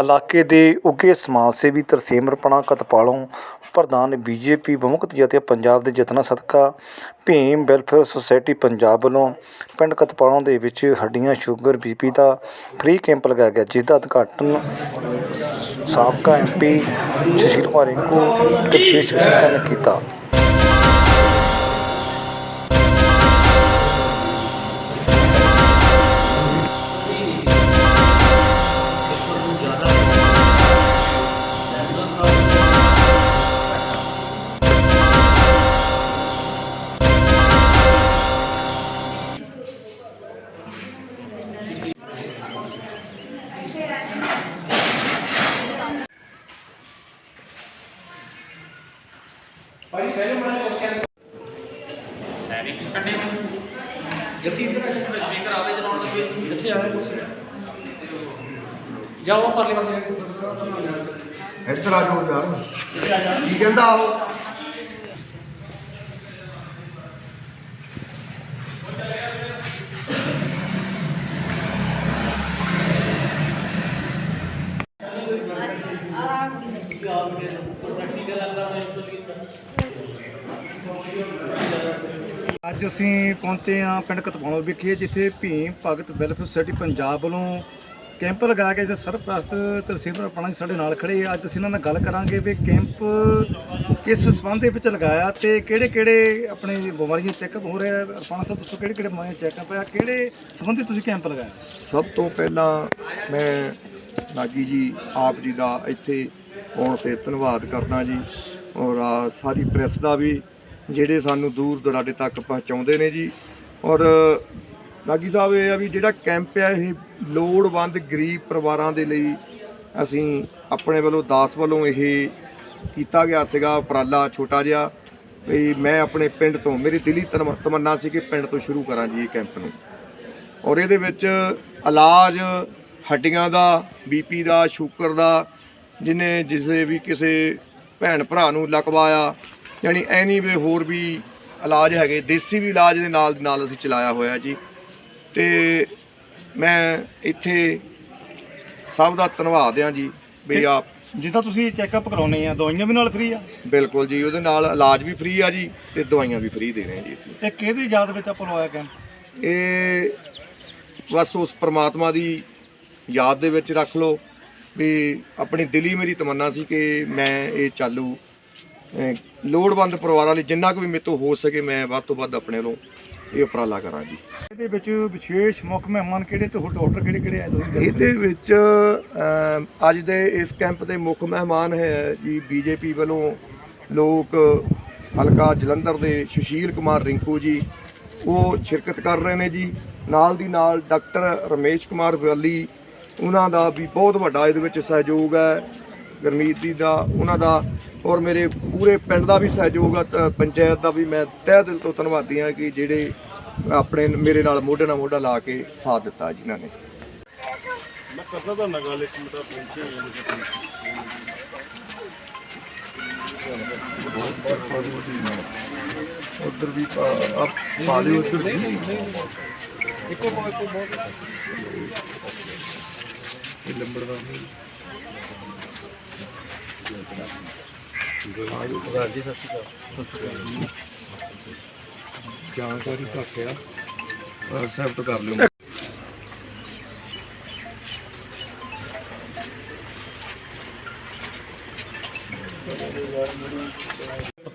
ਇਲਾਕੇ ਦੇ ਉੱਘੇ ਸਮਾਜ ਸੇਵੀ ਤਰਸੇਮ ਰਪਣਾ ਕਤਪਾਲੋਂ ਪ੍ਰਧਾਨ ਬੀਜੇਪੀ ਵਿਮੁਕਤ ਜਥੇ ਪੰਜਾਬ ਦੇ ਯਤਨਾਂ ਸਦਕਾ ਭੀਮ ਵੈਲਫੇਅਰ ਸੁਸਾਇਟੀ ਪੰਜਾਬ ਵੱਲੋਂ ਪਿੰਡ ਕਤਪਾਲੋਂ ਦੇ ਵਿੱਚ ਹੱਡੀਆਂ ਸ਼ੂਗਰ ਬੀਪੀ ਦਾ ਫ੍ਰੀ ਕੈਂਪ ਲਗਾਇਆ ਗਿਆ, ਜਿਸ ਦਾ ਉਦਘਾਟਨ ਸਾਬਕਾ ਐਮਪੀ ਸੁਸ਼ੀਲ ਕੁਮਾਰ ਰਿੰਕੂ ਤੇ ਵਿਸ਼ੇਸ਼ ਸ਼ਖਸੀਅਤਾਂ ਨੇ ਕੀਤਾ। ਜੱਸੀ ਇੱਧਰ ਸਪੀਕਰ ਆਵੇ ਚਲਾਉਣ ਲੱਗੇ ਕਿੱਥੇ ਆਏ ਤੁਸੀਂ ਜਾਓ ਪਰਲੇ ਪਾਸੇ ਇੱਧਰ ਆ ਜਾਓ ਯਾਰ ਕੀ ਕਹਿੰਦਾ ਉਹ ਅੱਜ ਅਸੀਂ ਪਹੁੰਚੇ ਹਾਂ ਪਿੰਡ ਕਤਪਾਲੋਂ ਵਿਖੇ, ਜਿੱਥੇ ਭੀਮ ਭਗਤ ਵੈਲਫੇਅਰ ਸੁਸਾਇਟੀ ਪੰਜਾਬ ਵੱਲੋਂ ਕੈਂਪ ਲਗਾਇਆ ਗਿਆ ਜਿਸ ਸਰਪ੍ਰਸਤ ਤਰਸੇਮ ਰਪਣਾ ਜੀ ਸਾਡੇ ਨਾਲ ਖੜੇ ਆ। ਅੱਜ ਅਸੀਂ ਇਹਨਾਂ ਨਾਲ ਗੱਲ ਕਰਾਂਗੇ ਵੀ ਕੈਂਪ ਕਿਸ ਸੰਬੰਧ ਦੇ ਵਿੱਚ ਲਗਾਇਆ ਤੇ ਕਿਹੜੇ ਕਿਹੜੇ ਆਪਣੇ ਬਿਮਾਰੀਆਂ ਚੈੱਕਅਪ ਹੋ ਰਿਹਾ ਰਪਣਾ ਸਾਹਿਬ, ਦੱਸੋ ਕਿਹੜੇ ਕਿਹੜੇ ਬਿਮਾਰੀਆਂ ਚੈੱਕਅਪ ਆ ਕਿਹੜੇ ਸੰਬੰਧੀ ਤੁਸੀਂ ਕੈਂਪ ਲਗਾਇਆ? ਸਭ ਤੋਂ ਪਹਿਲਾਂ ਮੈਂ ਨਾਗੀ ਜੀ, ਆਪ ਜੀ ਦਾ ਇੱਥੇ ਆਉਣ ਤੇ ਧੰਨਵਾਦ ਕਰਦਾ ਜੀ। ਔਰ ਆ ਸਾਰੀ ਪ੍ਰੈਸ ਦਾ ਵੀ ਜਿਹੜੇ ਸਾਨੂੰ ਦੂਰ ਦਰਾਡੇ ਤੱਕ ਪਹੁੰਚਾਉਂਦੇ ਨੇ ਜੀ। ਔਰ ਨਾਗੀ ਸਾਹਿਬ, ਇਹ ਆ ਵੀ ਜਿਹੜਾ ਕੈਂਪ ਆ, ਇਹ ਲੋੜਵੰਦ ਗਰੀਬ ਪਰਿਵਾਰਾਂ ਦੇ ਲਈ ਅਸੀਂ ਆਪਣੇ ਵੱਲੋਂ, ਦਾਸ ਵੱਲੋਂ ਇਹ ਕੀਤਾ ਗਿਆ ਸੀਗਾ, ਉਪਰਾਲਾ ਛੋਟਾ ਜਿਹਾ। ਵੀ ਮੈਂ ਆਪਣੇ ਪਿੰਡ ਤੋਂ, ਮੇਰੀ ਦਿਲੀ ਤਮ- ਤਮੰਨਾ ਸੀ ਕਿ ਪਿੰਡ ਤੋਂ ਸ਼ੁਰੂ ਕਰਾਂ ਜੀ ਇਹ ਕੈਂਪ ਨੂੰ। ਔਰ ਇਹਦੇ ਵਿੱਚ ਇਲਾਜ ਹੱਡੀਆਂ ਦਾ ਬੀਪੀ ਦਾ, ਸ਼ੂਗਰ ਦਾ ਜਿਹਨੇ ਜਿਸੇ ਵੀ ਕਿਸੇ ਭੈਣ ਭਰਾ ਨੂੰ ਲਕਵਾਇਆ ਯਾਨੀ ਐਨੀ ਵੇ ਹੋਰ ਵੀ ਇਲਾਜ ਹੈਗੇ ਦੇਸੀ ਵੀ ਇਲਾਜ ਦੇ ਨਾਲ ਦੀ ਨਾਲ ਅਸੀਂ ਚਲਾਇਆ ਹੋਇਆ ਜੀ। ਤੇ ਮੈਂ ਇੱਥੇ ਸਭ ਦਾ ਧੰਨਵਾਦ ਆ ਜੀ ਵੀ ਆਪ ਜਿੱਦਾਂ ਤੁਸੀਂ ਚੈੱਕਅਪ ਕਰਾਉਨੇ ਆ ਦਵਾਈਆਂ ਵੀ ਨਾਲ ਫ੍ਰੀ ਆ? ਬਿਲਕੁਲ ਜੀ ਉਹਦੇ ਨਾਲ ਇਲਾਜ ਵੀ ਫ੍ਰੀ ਆ ਜੀ ਤੇ ਦਵਾਈਆਂ ਵੀ ਫ੍ਰੀ ਦੇ ਰਹੇ ਜੀ ਅਸੀਂ। ਇਹ ਕਿਹਦੀ ਯਾਦ ਵਿੱਚ ਆਪਾਂ ਲਵਾਇਆ ਕੈਂਪ ਇਹ ਬਸ ਉਸ ਪ੍ਰਮਾਤਮਾ ਦੀ ਯਾਦ ਦੇ ਵਿੱਚ ਰੱਖ ਲਓ ਵੀ ਆਪਣੀ ਦਿਲੀ ਮੇਰੀ ਤਮੰਨਾ ਸੀ ਕਿ ਮੈਂ ਇਹ ਚਾਲੂ ਲੋੜਵੰਦ ਪਰਿਵਾਰਾਂ ਲਈ ਜਿੰਨਾ ਕੁ ਵੀ ਮੇਰੇ ਤੋਂ ਹੋ ਸਕੇ ਮੈਂ ਵੱਧ ਤੋਂ ਵੱਧ ਆਪਣੇ ਵੱਲੋਂ ਇਹ ਉਪਰਾਲਾ ਕਰਾਂ ਜੀ। ਇਹਦੇ ਵਿੱਚ ਵਿਸ਼ੇਸ਼ ਮੁੱਖ ਮਹਿਮਾਨ ਕਿਹੜੇ ਤੇ ਹੋਰ ਡਾਕਟਰ ਕਿਹੜੇ ਕਿਹੜੇ ਆਏ ਤੁਸੀਂ ਇਹਦੇ ਵਿੱਚ ਅੱਜ ਦੇ ਇਸ ਕੈਂਪ ਦੇ ਮੁੱਖ ਮਹਿਮਾਨ ਹੈ ਜੀ ਬੀਜੇਪੀ ਵੱਲੋਂ ਲੋਕ ਹਲਕਾ ਜਲੰਧਰ ਦੇ ਸੁਸ਼ੀਲ ਕੁਮਾਰ ਰਿੰਕੂ ਜੀ। ਉਹ ਸ਼ਿਰਕਤ ਕਰ ਰਹੇ ਨੇ ਜੀ। ਨਾਲ ਦੀ ਨਾਲ ਡਾਕਟਰ ਰਮੇਸ਼ ਕੁਮਾਰ ਵਾਲੀ ਉਹਨਾਂ ਦਾ ਵੀ ਬਹੁਤ ਵੱਡਾ ਇਹਦੇ ਵਿੱਚ ਸਹਿਯੋਗ ਹੈ। ਗਰਮੀਤ ਜੀ ਦਾ ਉਹਨਾਂ ਦਾ ਔਰ ਮੇਰੇ ਪੂਰੇ ਪਿੰਡ ਦਾ ਵੀ ਸਹਿਯੋਗ ਤਾਂ ਪੰਚਾਇਤ ਦਾ ਵੀ ਮੈਂ ਤਹਿ ਦਿਲ ਤੋਂ ਧੰਨਵਾਦੀ ਹਾਂ ਕਿ ਜਿਹੜੇ ਆਪਣੇ ਮੇਰੇ ਨਾਲ ਮੋਢੇ ਨਾਲ ਮੋਢਾ ਲਾ ਕੇ ਸਾਥ ਦਿੱਤਾ ਜਿਨ੍ਹਾਂ ਨੇ। ਉਧਰ ਵੀ ਆ ਪਾ ਦਿਓ ਉਧਰ ਵੀ। ਇੱਕੋ ਇੱਕੋ ਬਹੁਤ ਇਹ ਲੰਬੜਦਾਰ ਨਹੀਂ ਜੀ ਸਤਿ ਸ਼੍ਰੀ ਅਕਾਲ ਸਤਿ ਸ਼੍ਰੀ ਅਕਾਲ ਜਾਣਕਾਰੀ ਘੱਟ ਆ ਐਕਸੈਪਟ ਕਰ ਲਿਓ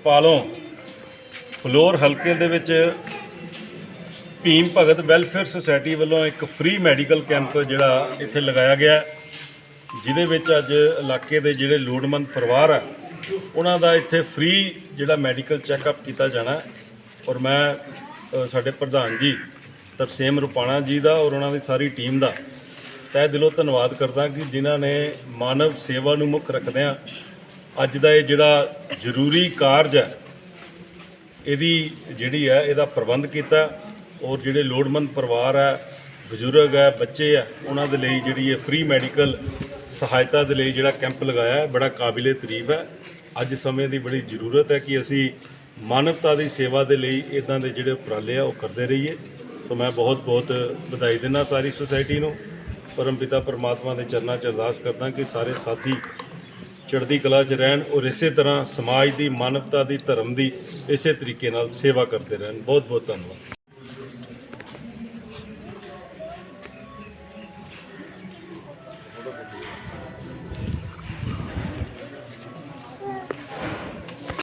ਪਾਲੋਂ ਫਲੋਰ ਹਲਕੇ ਦੇ ਵਿੱਚ ਭੀਮ ਭਗਤ ਵੈਲਫੇਅਰ ਸੁਸਾਇਟੀ ਵੱਲੋਂ ਇੱਕ ਫ੍ਰੀ ਮੈਡੀਕਲ ਕੈਂਪ ਜਿਹੜਾ ਇੱਥੇ ਲਗਾਇਆ ਗਿਆ ਜਿਹਦੇ ਵਿੱਚ ਅੱਜ ਇਲਾਕੇ ਦੇ ਜਿਹੜੇ ਲੋੜਵੰਦ ਪਰਿਵਾਰ ਆ, ਉਹਨਾਂ ਦਾ ਇੱਥੇ ਫ੍ਰੀ ਜਿਹੜਾ ਮੈਡੀਕਲ ਚੈੱਕਅਪ ਕੀਤਾ ਜਾਣਾ ਔਰ ਮੈਂ ਸਾਡੇ ਪ੍ਰਧਾਨ ਜੀ, ਤਰਸੇਮ ਰੁਪਾਣਾ ਜੀ ਦਾ ਔਰ ਉਹਨਾਂ ਦੀ ਸਾਰੀ ਟੀਮ ਦਾ ਤਹਿ ਦਿਲੋਂ ਧੰਨਵਾਦ ਕਰਦਾ ਕਿ ਜਿਨ੍ਹਾਂ ਨੇ ਮਾਨਵ ਸੇਵਾ ਨੂੰ ਮੁੱਖ ਰੱਖਦਿਆਂ ਅੱਜ ਦਾ ਇਹ ਜਿਹੜਾ ਜ਼ਰੂਰੀ ਕਾਰਜ ਹੈ, ਇਹਦੀ ਜਿਹੜੀ ਹੈ, ਇਹਦਾ ਪ੍ਰਬੰਧ ਕੀਤਾ। ਔਰ ਜਿਹੜੇ ਲੋੜਮੰਦ ਪਰਿਵਾਰ ਹੈ, ਬਜ਼ੁਰਗ ਹੈ, ਬੱਚੇ ਹੈ, ਉਹਨਾਂ ਦੇ ਲਈ ਜਿਹੜੀ ਇਹ ਫ੍ਰੀ ਮੈਡੀਕਲ ਸਹਾਇਤਾ ਦੇ ਲਈ ਜਿਹੜਾ ਕੈਂਪ ਲਗਾਇਆ ਹੈ, ਬੜਾ ਕਾਬਿਲੇ ਤਾਰੀਫ ਹੈ। ਅੱਜ ਸਮੇਂ ਦੀ ਬੜੀ ਜ਼ਰੂਰਤ ਹੈ ਕਿ ਅਸੀਂ ਮਾਨਵਤਾ ਦੀ ਸੇਵਾ ਦੇ ਲਈ ਇਦਾਂ ਦੇ ਜਿਹੜੇ ਉਪਰਾਲੇ ਆ, ਉਹ ਕਰਦੇ ਰਹੀਏ। ਸੋ ਮੈਂ ਬਹੁਤ ਬਹੁਤ ਵਧਾਈ ਦਿੰਦਾ ਸਾਰੀ ਸੁਸਾਇਟੀ ਨੂੰ। ਪਰਮਪਿਤਾ ਪਰਮਾਤਮਾ ਦੇ ਚਰਨਾਂ 'ਚ ਅਰਦਾਸ ਕਰਦਾ ਕਿ ਸਾਰੇ ਸਾਥੀ ਚੜ੍ਹਦੀ ਕਲਾ 'ਚ ਰਹਿਣ ਔਰ ਇਸੇ ਤਰ੍ਹਾਂ ਸਮਾਜ ਦੀ ਮਾਨਵਤਾ ਦੀ ਧਰਮ ਦੀ ਇਸੇ ਤਰੀਕੇ ਨਾਲ ਸੇਵਾ ਕਰਦੇ ਰਹਿਣ। ਬਹੁਤ ਬਹੁਤ ਧੰਨਵਾਦ।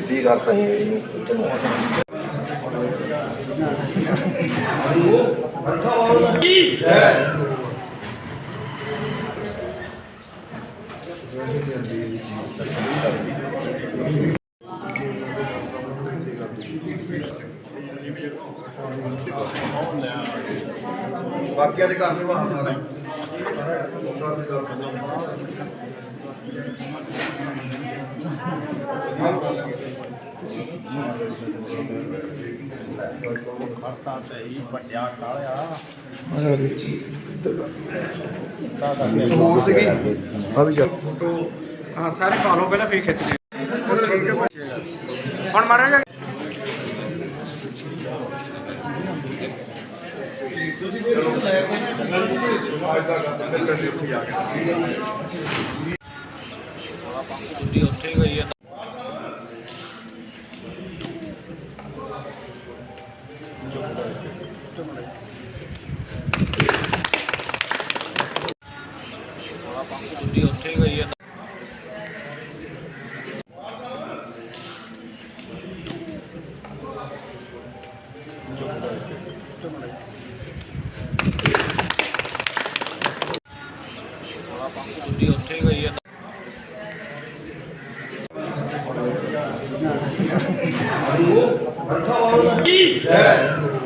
ਸਿੱਧੀ ਗੱਲ ਤਾਂ ਇਹ ਨਹੀਂ फ़ोटो हाँ सारे फॉलो पहले फिर खींच लें और मारेगा ਤੁਸੀਂ ਕੋਈ ਲੋਕ ਆਇਆ ਕੋਈ ਅੱਜ ਦਾ ਗੱਲ ਤੇ ਲੱਗੀ ਉੱਠੀ ਆ ਗਿਆ ਦੂਜੀ ਉੱਥੇ ਗਈ ਹੈ। જય.